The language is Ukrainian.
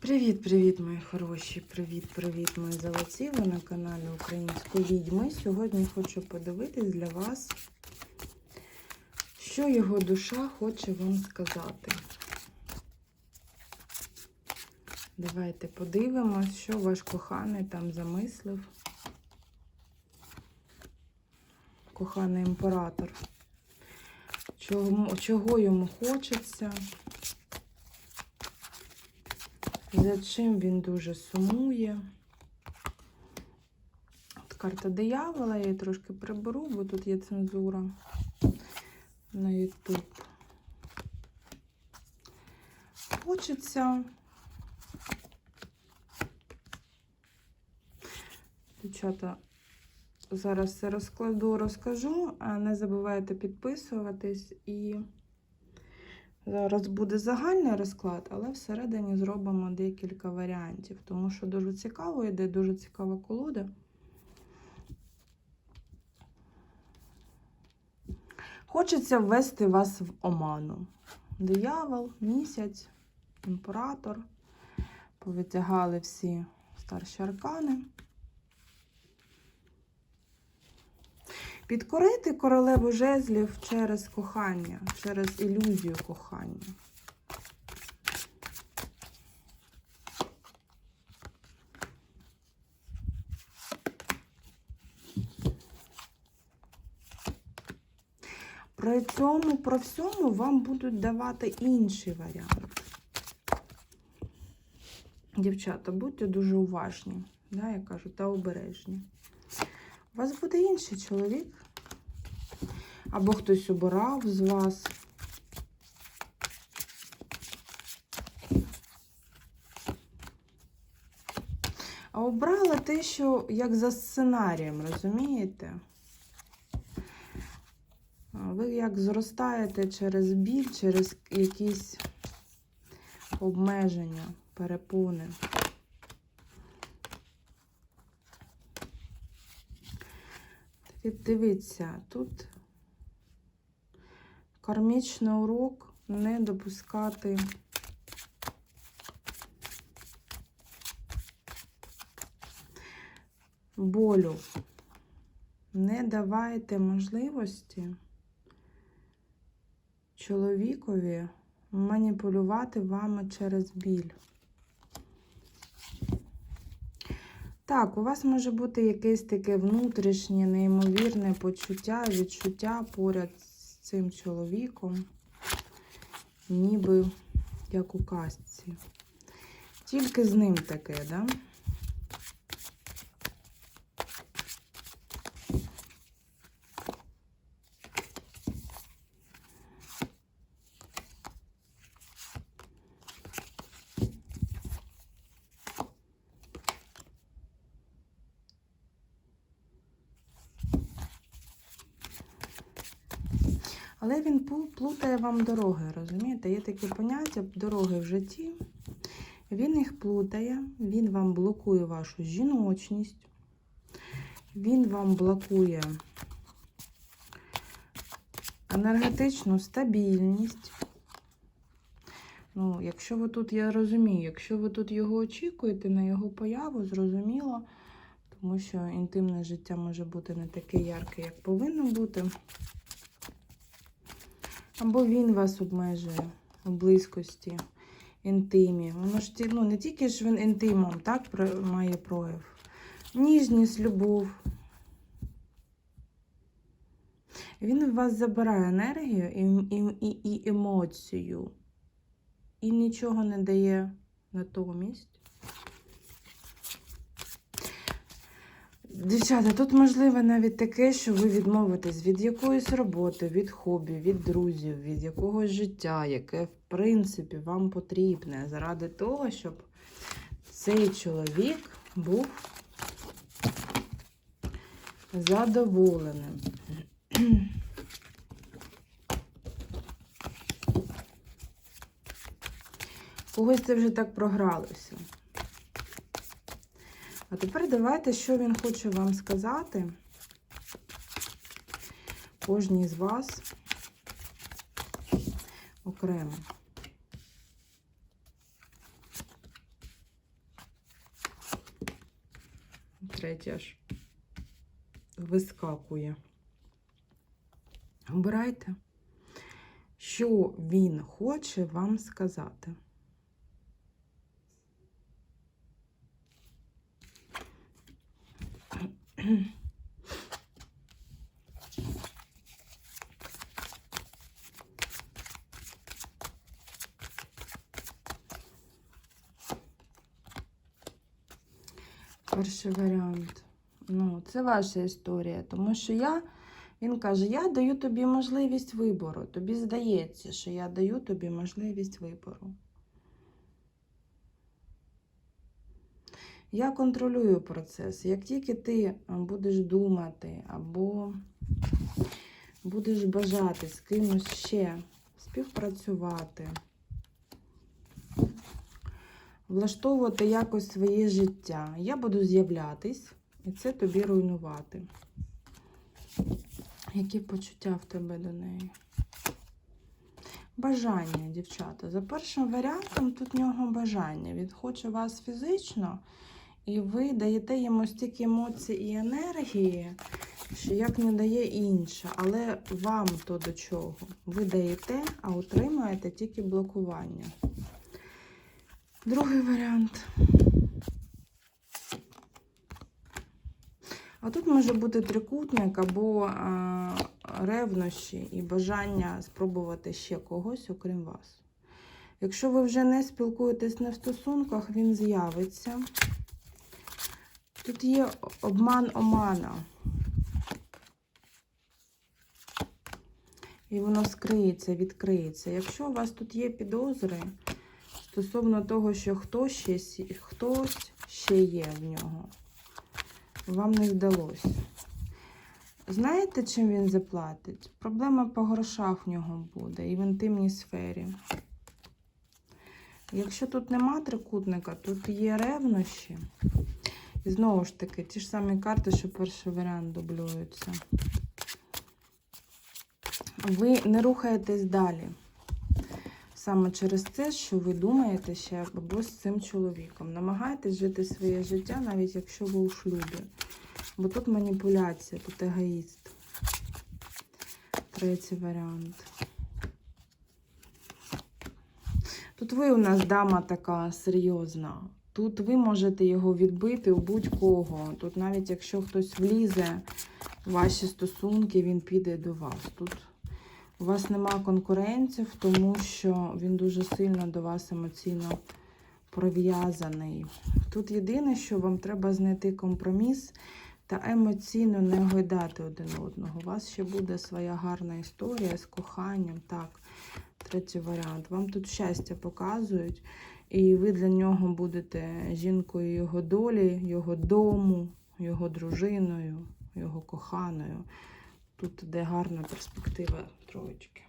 Привіт-привіт, мої хороші! Привіт-привіт, мої золоті! Ви на каналі Української відьми. Сьогодні хочу подивитись для вас, що його душа хоче вам сказати. Давайте подивимось, що ваш коханий там замислив. Коханий імператор. Чого, чого йому хочеться? За чим він дуже сумує. От карта диявола, я її трошки приберу, бо тут є цензура на YouTube. Хочеться. Дівчата, зараз все розкладу, розкажу. А Не забувайте підписуватись і. Зараз буде загальний розклад, але всередині зробимо декілька варіантів, тому що дуже цікаво йде, дуже цікава колода. Хочеться ввести вас в оману. Диявол, місяць, імператор. Повитягали всі старші аркани. Підкорити королеву жезлів через кохання, через ілюзію кохання. При цьому, про всьому вам будуть давати інший варіант. Дівчата, будьте дуже уважні, да, я кажу, та обережні. У вас буде інший чоловік, або хтось обирав з вас. А обрала те, що як за сценарієм, розумієте? Ви як зростаєте через біль, через якісь обмеження, перепони. Дивіться, тут кармічний урок не допускати болю. Не давайте можливості чоловікові маніпулювати вами через біль. Так, у вас може бути якесь таке внутрішнє, неймовірне почуття, відчуття поряд з цим чоловіком, ніби як у казці. Тільки з ним таке, да? Але він плутає вам дороги, розумієте? Є такі поняття дороги в житті. Він їх плутає, він вам блокує вашу жіночність, він вам блокує енергетичну стабільність. Ну, якщо ви тут, я розумію, якщо ви тут його очікуєте на його появу, зрозуміло, тому що інтимне життя може бути не таке ярке, як повинно бути. Або він вас обмежує у близькості, інтимі. Воно ж ну, не тільки ж він інтимом так, має прояв. Ніжність, любов. Він у вас забирає енергію і, і, і емоцію. І нічого не дає натомість. Дівчата, тут можливо навіть таке, що ви відмовитесь від якоїсь роботи, від хобі, від друзів, від якогось життя, яке, в принципі, вам потрібне, заради того, щоб цей чоловік був задоволеним. Когось це вже так програлося. А тепер давайте, що він хоче вам сказати. Кожній з вас окремо. Третя ж вискакує. Обирайте, що він хоче вам сказати. Перший варіант. Ну, це ваша історія, тому що я, він каже, я даю тобі можливість вибору. Тобі здається, що я даю тобі можливість вибору. Я контролюю процес. Як тільки ти будеш думати або будеш бажати з кимось ще співпрацювати, влаштовувати якось своє життя, я буду з'являтись і це тобі руйнувати. Які почуття в тебе до неї? Бажання, дівчата. За першим варіантом тут в нього бажання. Він хоче вас фізично, і ви даєте йому стільки емоцій і енергії, що як не дає інше. Але вам то до чого? Ви даєте, а отримаєте тільки блокування. Другий варіант. А тут може бути трикутник або а, ревнощі і бажання спробувати ще когось, окрім вас. Якщо ви вже не спілкуєтесь не в стосунках, він з'явиться. Тут є обман омана. І воно скриється, відкриється. Якщо у вас тут є підозри стосовно того, що хтось ще, хтось ще є в нього, вам не вдалося. Знаєте, чим він заплатить? Проблема по грошах в нього буде і в інтимній сфері. Якщо тут нема трикутника, тут є ревнощі. І знову ж таки, ті ж самі карти, що перший варіант дублюються. Ви не рухаєтесь далі. Саме через те, що ви думаєте ще або з цим чоловіком. Намагайтесь жити своє життя, навіть якщо ви у шлюбі. Бо тут маніпуляція, тут егоїст. Третій варіант. Тут ви у нас дама така серйозна. Тут ви можете його відбити у будь-кого. Тут навіть якщо хтось влізе в ваші стосунки, він піде до вас. Тут у вас нема конкурентів, тому що він дуже сильно до вас емоційно прив'язаний. Тут єдине, що вам треба знайти компроміс та емоційно не гойдати один одного. У вас ще буде своя гарна історія з коханням. Так, третій варіант. Вам тут щастя показують, і ви для нього будете жінкою його долі, його дому, його дружиною, його коханою. Тут де гарна перспектива троєчки.